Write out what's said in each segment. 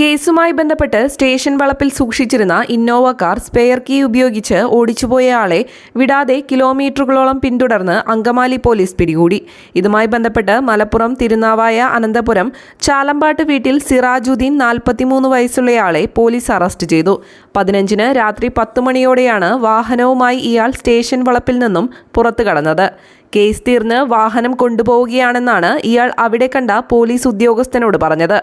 കേസുമായി ബന്ധപ്പെട്ട് സ്റ്റേഷൻ വളപ്പിൽ സൂക്ഷിച്ചിരുന്ന ഇന്നോവ കാർ സ്പെയർ കീ ഉപയോഗിച്ച് ഓടിച്ചുപോയയാളെ വിടാതെ കിലോമീറ്ററുകളോളം പിന്തുടർന്ന് അങ്കമാലി പോലീസ് പിടികൂടി. ഇതുമായി ബന്ധപ്പെട്ട് മലപ്പുറം തിരുനാവായ അനന്തപുരം ചാലമ്പാട്ട് വീട്ടിൽ സിറാജുദ്ദീൻ നാൽപ്പത്തിമൂന്ന് വയസ്സുള്ളയാളെ പോലീസ് അറസ്റ്റ് ചെയ്തു. പതിനഞ്ചിന് രാത്രി പത്ത് മണിയോടെയാണ് വാഹനവുമായി ഇയാൾ സ്റ്റേഷൻ വളപ്പിൽ നിന്നും പുറത്തു കടന്നത് കേസ് തീർന്ന് വാഹനം കൊണ്ടുപോവുകയാണെന്നാണ് ഇയാൾ അവിടെ കണ്ട പോലീസ് ഉദ്യോഗസ്ഥനോട് പറഞ്ഞത്.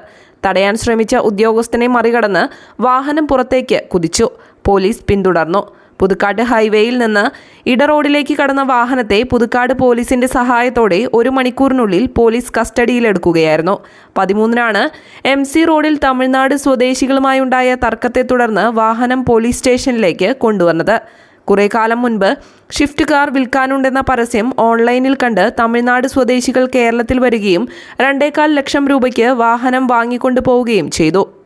തടയാൻ ശ്രമിച്ച ഉദ്യോഗസ്ഥനെ മറികടന്ന് വാഹനം പുറത്തേക്ക് കുതിച്ചു. പോലീസ് പിന്തുടർന്നു. പുതുക്കാട് ഹൈവേയിൽ നിന്ന് ഇടറോഡിലേക്ക് കടന്ന വാഹനത്തെ പുതുക്കാട് പോലീസിന്റെ സഹായത്തോടെ ഒരു മണിക്കൂറിനുള്ളിൽ പോലീസ് കസ്റ്റഡിയിലെടുക്കുകയായിരുന്നു. പതിമൂന്നിനാണ് എം സി റോഡിൽ തമിഴ്നാട് സ്വദേശികളുമായുണ്ടായ തർക്കത്തെ തുടർന്ന് വാഹനം പോലീസ് സ്റ്റേഷനിലേക്ക് കൊണ്ടുവന്നത്. കുറെ കാലം മുൻപ് ഷിഫ്റ്റ് കാർ വിൽക്കാനുണ്ടെന്ന പരസ്യം ഓൺലൈനിൽ കണ്ട് തമിഴ്നാട് സ്വദേശികൾ കേരളത്തിൽ വരികയും രണ്ടേകാൽ ലക്ഷം രൂപയ്ക്ക് വാഹനം വാങ്ങിക്കൊണ്ടു പോവുകയും ചെയ്തു.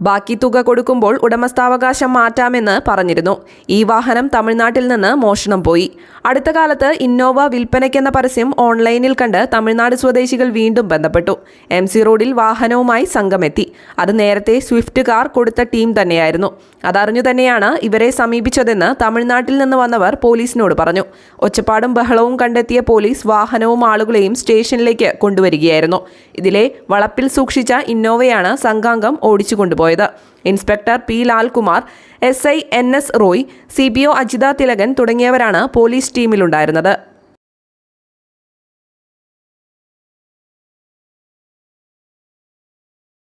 ബാക്കി തുക കൊടുക്കുമ്പോൾ ഉടമസ്ഥാവകാശം മാറ്റാമെന്ന് പറഞ്ഞിരുന്നു. ഈ വാഹനം തമിഴ്നാട്ടിൽ നിന്ന് മോഷണം പോയി. അടുത്ത കാലത്ത് ഇന്നോവ വിൽപ്പനയ്ക്കെന്ന പരസ്യം ഓൺലൈനിൽ കണ്ട് തമിഴ്നാട് സ്വദേശികൾ വീണ്ടും ബന്ധപ്പെട്ടു. എം സി റോഡിൽ വാഹനവുമായി സംഘമെത്തി. അത് നേരത്തെ സ്വിഫ്റ്റ് കാർ കൊടുത്ത ടീം തന്നെയായിരുന്നു. അതറിഞ്ഞു തന്നെയാണ് ഇവരെ സമീപിച്ചതെന്ന് തമിഴ്നാട്ടിൽ നിന്ന് വന്നവർ പോലീസിനോട് പറഞ്ഞു. ഒച്ചപ്പാടും ബഹളവും കണ്ടെത്തിയ പോലീസ് വാഹനവും ആളുകളെയും സ്റ്റേഷനിലേക്ക് കൊണ്ടുവരികയായിരുന്നു. ഇതിലെ വളപ്പിൽ സൂക്ഷിച്ച ഇന്നോവയാണ് സംഘാംഗം ഓടിച്ചു കൊണ്ടുപോയത് inspector P Lalkumar S I N S Roy C B O Ajitha Thilakan തുടങ്ങിയവരാണ് പോലീസ് ടീമിലുണ്ടായിരുന്നത്.